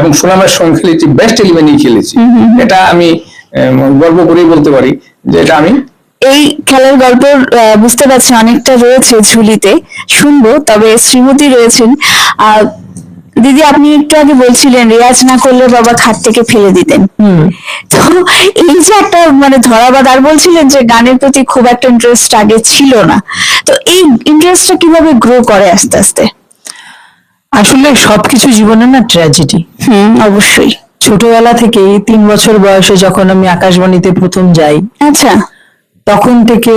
এবং সুনামের সঙ্গে খেলেছি। বেস্ট ইলেভেনই খেলেছি এটা আমি গর্ব করেই বলতে পারি যে এটা আমি এই খেলার গল্প বুঝতে পারছি অনেকটা রয়েছে ঝুলিতে। শুনব তবে শ্রীমতী রয়েছেন। আর দিদি আপনি একটু আগে বলছিলেন রেয়াজ না করলে বাবা খাট থেকে ফেলে দিতেন। তো এই যে একটা মানে ধরাবাদ আর বলছিলেন যে গানের প্রতি খুব একটা ইন্টারেস্ট আগে ছিল না। তো এই ইন্টারেস্টটা কীভাবে গ্রো করে আস্তে আস্তে? আসলে সবকিছু জীবনে না ট্র্যাজেডি হুম। অবশ্যই। ছোটবেলা থেকে তিন বছর বয়সে যখন আমি আকাশবাণীতে প্রথম যাই আচ্ছা। তখন থেকে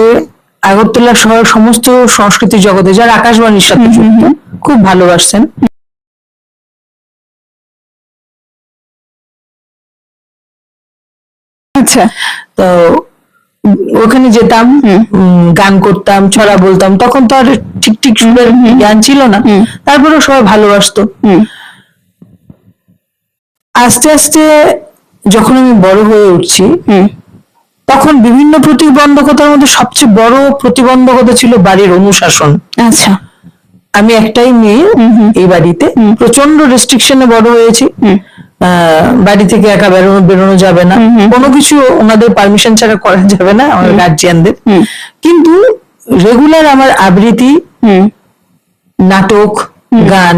আগরতলা শহর সমস্ত সংস্কৃতি জগতে যারা আকাশবাণীর সাথে যুক্ত খুব ভালোবাসছেন আচ্ছা। তো ওখানে যেতাম গান করতাম ছড়া বলতাম তখন তো আর ঠিক ঠিক সুরের জ্ঞান ছিল না। তারপরেও সবাই ভালোবাসতো। আস্তে আস্তে যখন আমি বড় হয়ে উঠছি তখন বিভিন্ন প্রতিবন্ধকতার মধ্যে সবচেয়ে বড় প্রতিবন্ধকতা ছিল বাড়ির অনুশাসন। আচ্ছা। আমি একটাই মেয়ে এই বাড়িতে। প্রচণ্ড রেস্ট্রিকশনে বড় হয়েছি। বাড়ি থেকে একা বেরোনো বেরোনো যাবে না। কোনো কিছু ওনাদের পারমিশন ছাড়া করা যাবে না আমার গার্জিয়ানদের কিন্তু রেগুলার আমার আবৃত্তি নাটক গান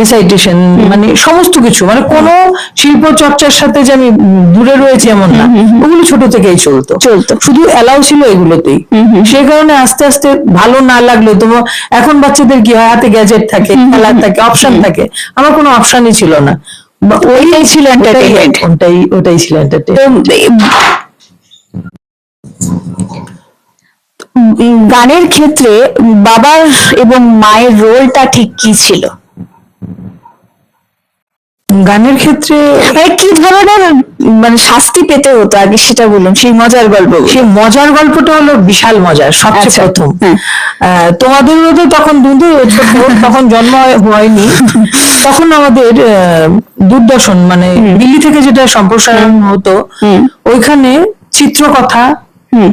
রিসাইটেশন মানে সমস্ত কিছু। মানে কোনো শিল্প চর্চার সাথে যে আমি দূরে রয়েছি এমন না। ওগুলো ছোট থেকেই চলতো। চলতো। শুধু এলাও ছিল এগুলোতেই। সেই কারণে আস্তে আস্তে ভালো না লাগলেও তোমার এখন বাচ্চাদের কি হয়? হাতে গ্যাজেট থাকে খেলার থাকে অপশন থাকে। আমার কোনো অপশনই ছিল না। ওইটাই ছিল এন্টারটেইনমেন্ট ওটাই ওটাই ছিল এন্টারটেইনমেন্ট গানের ক্ষেত্রে বাবার এবং মায়ের রোলটা ঠিক কি ছিল? গানের ক্ষেত্রে কি ধরনের মানে শাস্তি পেতে হতো? আগে সেটা বলুন সেই মজার গল্প সেই মজার গল্পটা হলো বিশাল মজার সবচেয়ে আচ্ছা, প্রথম। হ্যাঁ। তোমাদের তো তখন দুধু তখন জন্ম হয়নি। তখন আমাদের দূরদর্শন মানে দিল্লি থেকে যেটা সম্প্রসারণ হতো ওইখানে চিত্রকথা হুম।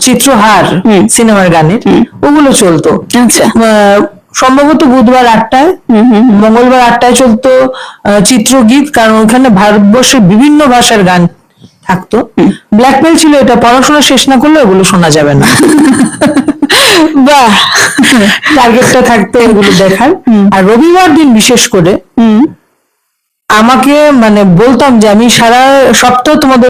চিত্রহার সিনেমার গানের ওগুলো চলতো। আচ্ছা। সম্ভবত বুধবার আটটায়। মঙ্গলবার আটটায় চলতো চিত্রগীত কারণ ওখানে ভারতবর্ষের বিভিন্ন ভাষার গান থাকতো। ব্ল্যাকমেল ছিল এটা পড়াশোনা শেষ না করলে ওগুলো শোনা যাবে না। বাহ! টার্গেটটা থাকতো এগুলো দেখার। আর রবিবার দিন বিশেষ করে আমাকে মানে বলতাম যে আমি সারা সপ্তাহ তোমাদের